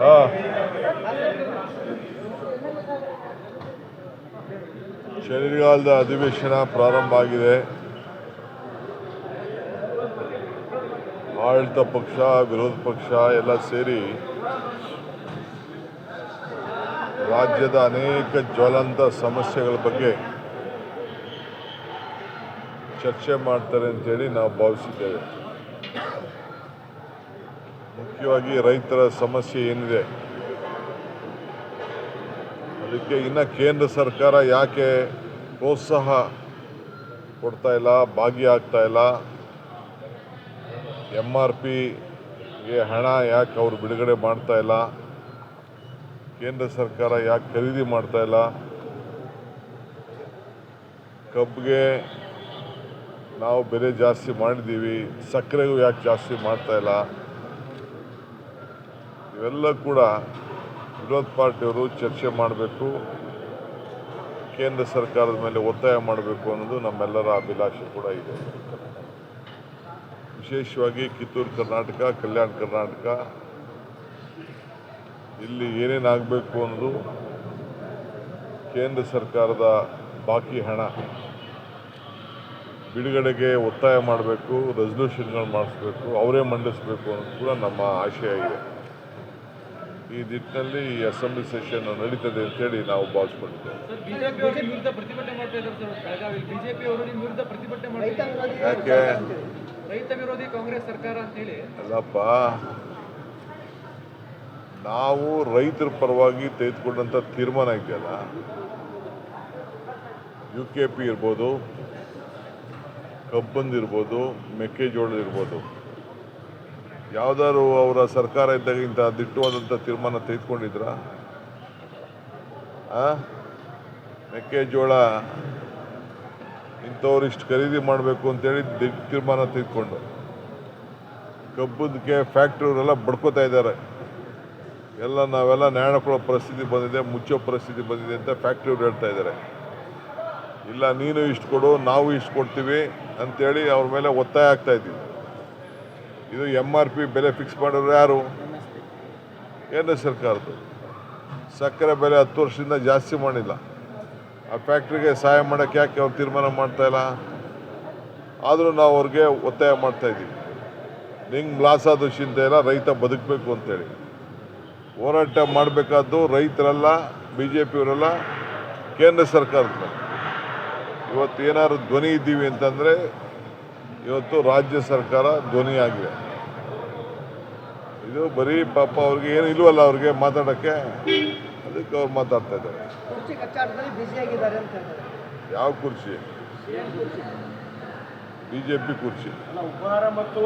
ಹಾ ಚಳಿಗಾಲದ ಅಧಿವೇಶನ ಪ್ರಾರಂಭ ಆಗಿದೆ. ಆಡಳಿತ ಪಕ್ಷ, ವಿರೋಧ ಪಕ್ಷ ಎಲ್ಲ ಸೇರಿ ರಾಜ್ಯದ ಅನೇಕ ಜ್ವಲಂತ ಸಮಸ್ಯೆಗಳ ಬಗ್ಗೆ ಚರ್ಚೆ ಮಾಡ್ತಾರೆ ಅಂತೇಳಿ ನಾವು ಭಾವಿಸಿದ್ದೇವೆ ಮುಖ್ಯವಾಗಿ ರೈತರ ಸಮಸ್ಯೆ ಏನಿದೆ? ಅದಕ್ಕೆ ಇನ್ನು ಕೇಂದ್ರ ಸರ್ಕಾರ ಯಾಕೆ ಪ್ರೋತ್ಸಾಹ ಕೊಡ್ತಾ ಇಲ್ಲ, ಭಾಗಿಯಾಗ್ತಾ ಇಲ್ಲ? ಎಂ ಆರ್ ಪಿಗೆ ಹಣ ಯಾಕೆ ಅವರು ಬಿಡುಗಡೆ ಮಾಡ್ತಾ ಇಲ್ಲ? ಕೇಂದ್ರ ಸರ್ಕಾರ ಯಾಕೆ ಖರೀದಿ ಮಾಡ್ತಾ ಇಲ್ಲ? ಕಬ್ಬಿಗೆ ನಾವು ಬೆಲೆ ಜಾಸ್ತಿ ಮಾಡಿದ್ದೀವಿ, ಸಕ್ಕರೆಗೂ ಯಾಕೆ ಜಾಸ್ತಿ ಮಾಡ್ತಾ ಇಲ್ಲ? ಇವೆಲ್ಲ ಕೂಡ ವಿರೋಧ ಪಾರ್ಟಿಯವರು ಚರ್ಚೆ ಮಾಡಬೇಕು, ಕೇಂದ್ರ ಸರ್ಕಾರದ ಮೇಲೆ ಒತ್ತಾಯ ಮಾಡಬೇಕು ಅನ್ನೋದು ನಮ್ಮೆಲ್ಲರ ಅಭಿಲಾಷೆ ಕೂಡ ಇದೆ. ವಿಶೇಷವಾಗಿ ಕಿತ್ತೂರು ಕರ್ನಾಟಕ, ಕಲ್ಯಾಣ ಕರ್ನಾಟಕ, ಇಲ್ಲಿ ಏನೇನಾಗಬೇಕು ಅನ್ನೋದು ಕೇಂದ್ರ ಸರ್ಕಾರದ ಬಾಕಿ ಹಣ. ಬಿಡುಗಡೆಗೆ ಒತ್ತಾಯ ಮಾಡಬೇಕು ರೆಸಲ್ಯೂಷನ್ಗಳು ಮಾಡಿಸ್ಬೇಕು, ಅವರೇ ಮಂಡಿಸಬೇಕು ಅನ್ನೋದು ಕೂಡ ನಮ್ಮ ಆಶಯ ಇದೆ. ಈ ನಿಟ್ಟಿನಲ್ಲಿ ಈ ಅಸೆಂಬ್ಲಿ ಸೆಷನ್ ನಡೀತದೆ ಅಂತೇಳಿ ನಾವು ಭಾವಿಸ್ಕೊಂಡಿದ್ದೇವೆ. ಯಾಕೆ? ಅಲ್ಲಪ್ಪ ನಾವು ರೈತರ ಪರವಾಗಿ ತೆಗೆದುಕೊಂಡಂಥ ತೀರ್ಮಾನ ಇದೆಯಲ್ಲ? ಯು ಕೆ ಪಿ ಇರ್ಬೋದು ಕಬ್ಬಂದಿರ್ಬೋದು ಮೆಕ್ಕೆಜೋಳ ಇರ್ಬೋದು. ಯಾವ್ದಾದ್ರು ಅವರ ಸರ್ಕಾರ ಇದ್ದಾಗ ಇಂಥ ದಿಟ್ಟವಾದಂಥ ತೀರ್ಮಾನ ತೆಗೆದುಕೊಂಡಿದ್ರ? ಮೆಕ್ಕೆಜೋಳ ಇಂಥವ್ರು ಇಷ್ಟು ಖರೀದಿ ಮಾಡಬೇಕು ಅಂತೇಳಿ ದಿಟ್ಟ ತೀರ್ಮಾನ ತೆಗೆದುಕೊಂಡು. ಕಬ್ಬದಕ್ಕೆ ಫ್ಯಾಕ್ಟ್ರಿಯವರೆಲ್ಲ ಬಡ್ಕೋತಾ ಇದ್ದಾರೆ. ಎಲ್ಲ ನಾವೆಲ್ಲ ನ್ಯಾಯ ಪರಿಸ್ಥಿತಿ ಬಂದಿದೆ, ಮುಚ್ಚೋ ಪರಿಸ್ಥಿತಿ ಬಂದಿದೆ ಅಂತ ಫ್ಯಾಕ್ಟ್ರಿಯವ್ರು ಹೇಳ್ತಾ ಇದ್ದಾರೆ. ಇಲ್ಲ, ನೀನು ಇಷ್ಟು ಕೊಡು, ನಾವು ಇಷ್ಟು ಕೊಡ್ತೀವಿ ಅಂತೇಳಿ ಅವ್ರ ಮೇಲೆ ಒತ್ತಾಯ ಆಗ್ತಾ ಇದ್ದೀವಿ. ಇದು ಎಂ ಆರ್ ಪಿ ಬೆಲೆ ಫಿಕ್ಸ್ ಮಾಡೋರು ಯಾರು? ಕೇಂದ್ರ ಸರ್ಕಾರದ್ದು. ಸಕ್ಕರೆ ಬೆಲೆ ಹತ್ತು ವರ್ಷದಿಂದ ಜಾಸ್ತಿ ಮಾಡಿಲ್ಲ. ಆ ಫ್ಯಾಕ್ಟ್ರಿಗೆ ಸಹಾಯ ಮಾಡೋಕ್ಕೆ ಯಾಕೆ ಅವ್ರು ತೀರ್ಮಾನ ಮಾಡ್ತಾಯಿಲ್ಲ ಆದರೂ ನಾವು ಅವ್ರಿಗೆ ಒತ್ತಾಯ ಮಾಡ್ತಾ ಇದ್ದೀವಿ. ನಿಂಗೆ ಲಾಸ್ ಆದ ಚಿಂತೆ ಇಲ್ಲ, ರೈತ ಬದುಕಬೇಕು ಅಂತೇಳಿ. ಹೋರಾಟ ಮಾಡಬೇಕಾದ್ದು ರೈತರೆಲ್ಲ ಬಿ ಜೆ ಪಿಯವರೆಲ್ಲ ಕೇಂದ್ರ ಸರ್ಕಾರದ ಇವತ್ತು ಏನಾದ್ರು ಧ್ವನಿ ಇದ್ದೀವಿ ಅಂತಂದರೆ ಇವತ್ತು ರಾಜ್ಯ ಸರ್ಕಾರ ಧ್ವನಿಯಾಗಿದೆ ಇದು ಬರೀ ಪಾಪ ಅವ್ರಿಗೆ ಏನು ಇಲ್ವಲ್ಲ ಅವ್ರಿಗೆ ಮಾತಾಡೋಕ್ಕೆ ಅದಕ್ಕೆ ಅವ್ರು ಮಾತಾಡ್ತಾ ಇದ್ದಾರೆ ಕುರ್ಚಿ ಕಚ್ಚಾಟದಲ್ಲಿ ಬ್ಯುಸಿಯಾಗಿದ್ದಾರೆ ಅಂತ ಹೇಳ್ತಾರೆ ಯಾವ ಕುರ್ಚಿ ಬಿ ಜೆ ಪಿ ಕುರ್ಚಿ ಉಪಹಾರ ಮತ್ತು